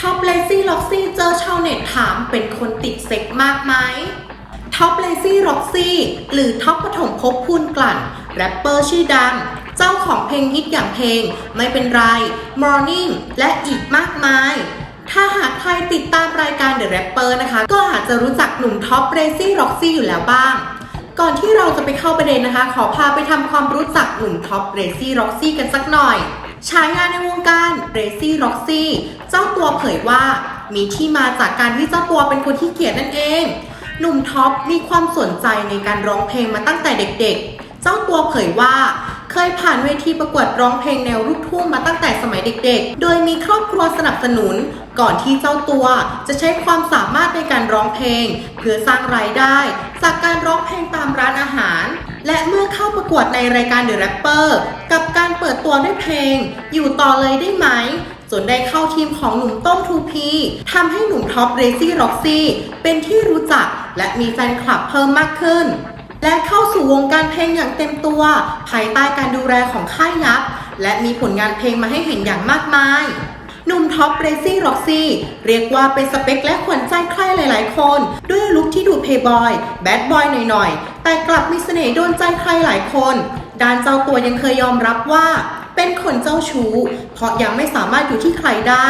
ท็อปเลซี่ล็อกซี่เจอชาวเน็ตถามเป็นคนติดเซ็กมากไหมท็อปเลซี่ล็อกซี่หรือท็อปปฐมภพพูนกลั่นแรปเปอร์ชื่อดัง เจ้าของเพลงฮิตอย่างเพลง ไม่เป็นไร Morning และอีกมากมาย ถ้าหากใครติดตามรายการ The Rapper นะคะ ก็อาจจะรู้จักหนุ่มท็อปเรซี่ล็อกซี่อยู่แล้วบ้าง ก่อนที่เราจะไปเข้าประเด็นนะคะ ขอพาไปทำความรู้จักหนุ่มท็อปเรซี่ร็อกซี่กันสักหน่อย ฉายาในวงการเรซี่ร็อกซี่เจ้าตัวเผยว่ามีที่มาจากการที่เจ้าตัวเป็นคนที่เกียจนั่นเอง หนุ่มท็อปมีความสนใจในการร้องเพลงมาตั้งแต่เด็กๆ เจ้าตัวเผยว่าเคยผ่านเวทีประกวดร้องเพลงแนวลูกทุ่งมาตั้งแต่สมัยเด็กๆ โดยมีครอบครัวสนับสนุน ก่อนที่เจ้าตัวจะใช้ความสามารถในการร้องเพลง เพื่อสร้างรายได้ จากการร้องเพลงตามร้านอาหาร และเมื่อเข้าประกวดในรายการ The Rapper กับการเปิดตัวด้วยเพลง อยู่ต่อเลยได้ไหมจนได้เข้าทีมของหนุ่มต้งทูพีทำให้หนุ่มท็อปเรซี่ร็อกซี่เป็นที่รู้จักและมีแฟนคลับเพิ่มมากขึ้น และเข้าสู่วงการเพลงอย่างเต็มตัว ภายใต้การดูแลของค่ายยักและมีผลงานเพลงมาให้เห็นอย่างมากมายหนุ่มท็อปเรซี่ร็อกซี่เรียกว่าเป็นสเปคและขวัญใจใครหลายๆ คน ด้วยลุคที่ดูเพย์บอย แบดบอยหน่อยๆ แต่กลับมีเสน่ห์โดนใจใครหลายคน ด้านเจ้าตัวยังเคยยอมรับว่า เป็นคนเจ้าชู้ เพราะยังไม่สามารถอยู่ที่ใครได้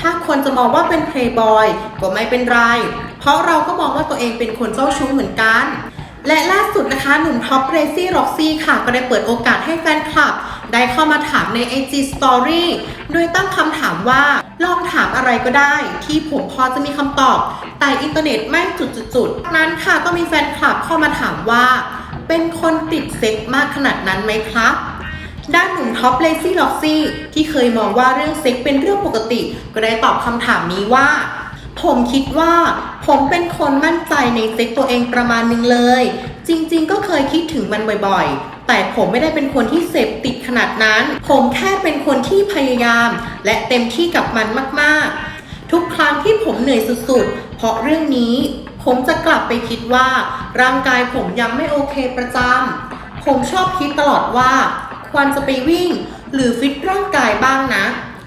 ถ้าคนจะมองว่าเป็นเพลย์บอยก็ไม่เป็นไร เพราะเราก็มองว่าตัวเองเป็นคนเจ้าชู้เหมือนกัน และล่าสุดนะคะ หนุ่มท็อปเรซี่ร็อกซี่ค่ะ ก็ได้เปิดโอกาสให้แฟนคลับ ได้เข้ามาถามใน IG Story โดยตั้งคำถามว่า ลองถามอะไรก็ได้ ที่ผมพอจะมีคำตอบ แต่อินเทอร์เน็ตไม่จุดๆนั้นค่ะก็มีแฟนคลับเข้ามาถามว่า เป็นคนติดเซ็กมากขนาดนั้นไหมครับด้านหนุ่มท็อปเลซี่ล็อกซี่ที่เคยมองว่าเรื่องเซ็กเป็นเรื่องปกติ ก็ได้ตอบคำถามนี้ว่า ผมคิดว่า ผมเป็นคนมั่นใจในเซ็กตัวเองประมาณนึงเลย จริง ๆ ก็เคยคิดถึงมันบ่อยๆ แต่ผมไม่ได้เป็นคนที่เสพติดขนาดนั้น ผมแค่เป็นคนที่พยายาม และเต็มที่กับมันมากๆ ทุกครั้งที่ผมเหนื่อยสุดๆ เพราะเรื่องนี้ ผมจะกลับไปคิดว่า ร่างกายผมยังไม่โอเคประจำผมชอบคิดตลอดว่า ควรจะไปวิ่ง หรือฟิตร่างกายบ้างนะ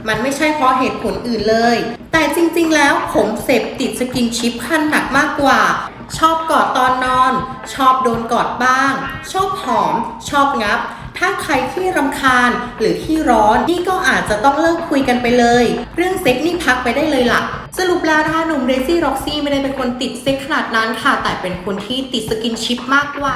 มันไม่ใช่เพราะเหตุผลอื่นเลย แต่จริงๆ แล้วผมเสพติดสกินชิปขั้นหนักมากกว่า ชอบกอดตอนนอน ชอบโดนกอดบ้าง ชอบหอม ชอบงับ ถ้าใครที่รำคาญหรือที่ร้อนนี่ก็อาจจะต้องเลิกคุยกันไปเลย เรื่องเซ็กนี่พักไปได้เลยล่ะสรุปแล้วนะคะหนุ่มเรซี่ร็อกซี่ไม่ได้เป็นคนติดเซ็กขนาดนั้นค่ะ แต่เป็นคนที่ติดสกินชิปมากกว่า